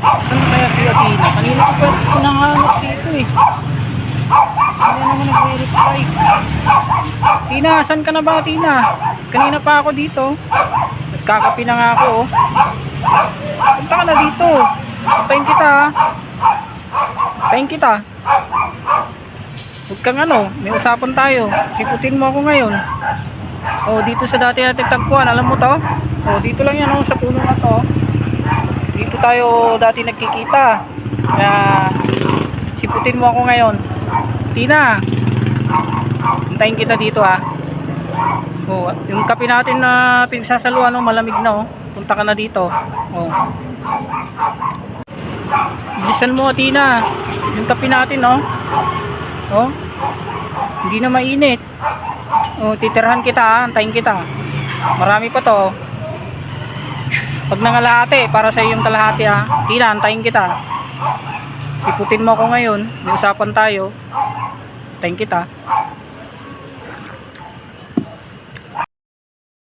Saan kaya si Athena? Kanina ko pa pinahanap dito eh. Hindi naman nag-verify. Tina, saan ka na ba Tina? Kanina pa ako dito. Nagkakapi na nga ako oh. Punta ka na dito. Puntayin kita ha. Puntayin kita. Huwag kang ano, may usapan tayo. Siputin mo ako ngayon. Oh, dito sa dati natin tagpuan, alam mo to? Oh, dito lang yan oh, sa puno na to. Tayo dati nagkikita. Kaya siputin mo ako ngayon. Tina. Hintayin kita dito ha. Oh, yung kape natin na pinagsasaluan oh, malamig na oh. Punta ka na dito. Oh. Bilisan mo, Tina. Yung kape natin, oh. Oh. Hindi na mainit. Oh, titirhan kita, ha. Antayin kita. Marami pa to. Pag nangalahati, para sa yung kalahati, ha. Tina, antayin kita. Siputin mo ako ngayon. May usapan tayo. Antayin kita.